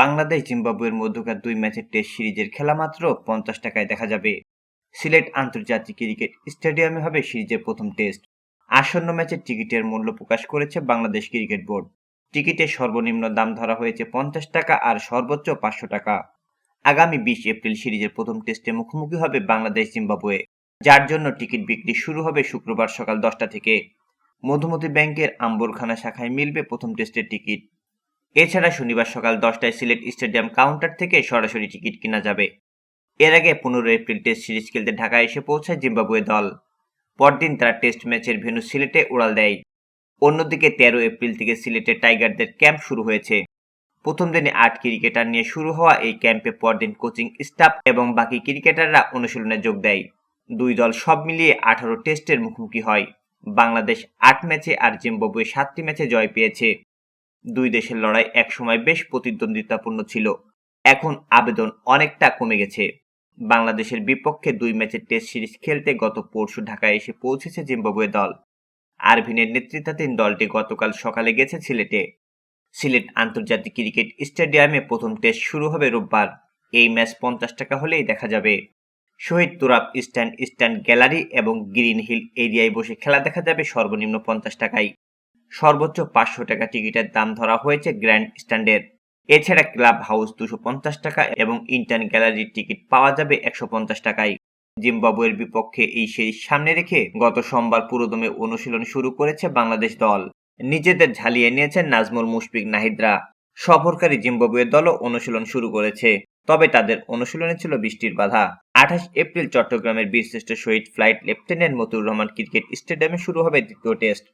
বাংলাদেশ জিম্বাবুয়ের মধ্যকার দুই ম্যাচের টেস্ট সিরিজের খেলা মাত্র পঞ্চাশ টাকায় দেখা যাবে। সিলেট আন্তর্জাতিক ক্রিকেট স্টেডিয়ামে হবে সিরিজের প্রথম টেস্ট। আসন্ন ম্যাচের টিকিটের মূল্য প্রকাশ করেছে বাংলাদেশ ক্রিকেট বোর্ড। টিকিটের সর্বনিম্ন দাম ধরা হয়েছে পঞ্চাশ টাকা আর সর্বোচ্চ পাঁচশো টাকা। আগামী বিশ এপ্রিল সিরিজের প্রথম টেস্টে মুখোমুখি হবে বাংলাদেশ জিম্বাবুয়ে, যার জন্য টিকিট বিক্রি শুরু হবে শুক্রবার সকাল দশটা থেকে। মধুমতি ব্যাংকের আম্বরখানা শাখায় মিলবে প্রথম টেস্টের টিকিট। এছাড়া শনিবার সকাল দশটায় সিলেট স্টেডিয়াম কাউন্টার থেকে সরাসরি টিকিট কেনা যাবে। এর আগে পনেরো এপ্রিল টেস্ট সিরিজ খেলতে ঢাকায় এসে পৌঁছায় জিম্বাবুয়ে দল। পরদিন তারা টেস্ট ম্যাচের ভেন্যু সিলেটে উড়াল দেয়। অন্যদিকে তেরো এপ্রিল থেকে সিলেটে টাইগারদের ক্যাম্প শুরু হয়েছে। প্রথম দিনে আট ক্রিকেটার নিয়ে শুরু হওয়া এই ক্যাম্পে পরদিন কোচিং স্টাফ এবং বাকি ক্রিকেটাররা অনুশীলনে যোগ দেয়। দুই দল সব মিলিয়ে আঠারো টেস্টের মুখোমুখি হয়। বাংলাদেশ আট ম্যাচে আর জিম্বাবুয়ে সাতটি ম্যাচে জয় পেয়েছে। দুই দেশের লড়াই একসময় বেশ প্রতিদ্বন্দ্বিতাপূর্ণ ছিল। এখন আবেদন অনেকটা কমে গেছে। বাংলাদেশের বিপক্ষে দুই ম্যাচের টেস্ট সিরিজ খেলতে গত পরশু ঢাকায় এসে পৌঁছেছে জিম্বাবুয়ে দল। আরভিনের নেতৃত্বাধীন দলটি গতকাল সকালে গেছে সিলেটে। সিলেট আন্তর্জাতিক ক্রিকেট স্টেডিয়ামে প্রথম টেস্ট শুরু হবে রোববার। এই ম্যাচ পঞ্চাশ টাকা হলেই দেখা যাবে। Shaheed Turab stand stand gallery এবং গ্রিন হিল এরিয়ায় বসে খেলা দেখা যাবে সর্বনিম্ন পঞ্চাশ টাকায়। সর্বোচ্চ পাঁচশো টাকা টিকিটের দাম ধরা হয়েছে গ্র্যান্ড স্ট্যান্ডের। এছাড়া ক্লাব হাউস দুশো পঞ্চাশ টাকা এবং ইন্টার্ন গ্যালারির টিকিট পাওয়া যাবে একশো পঞ্চাশ টাকায়। জিম্বাবুয়ের বিপক্ষে এই সিরিজ সামনে রেখে গত সোমবার পুরোদমে অনুশীলন শুরু করেছে বাংলাদেশ দল। নিজেদের ঝালিয়ে নিয়েছেন নাজমুল মুশফিক নাহিদরা। সফরকারী জিম্বাবুয়ের দলও অনুশীলন শুরু করেছে, তবে তাদের অনুশীলনে ছিল বৃষ্টির বাধা। আঠাশ এপ্রিল চট্টগ্রামের বীরশ্রেষ্ঠ Shaheed flight lieutenant Motiur Rahman cricket স্টেডিয়ামে শুরু হবে দ্বিতীয় টেস্ট।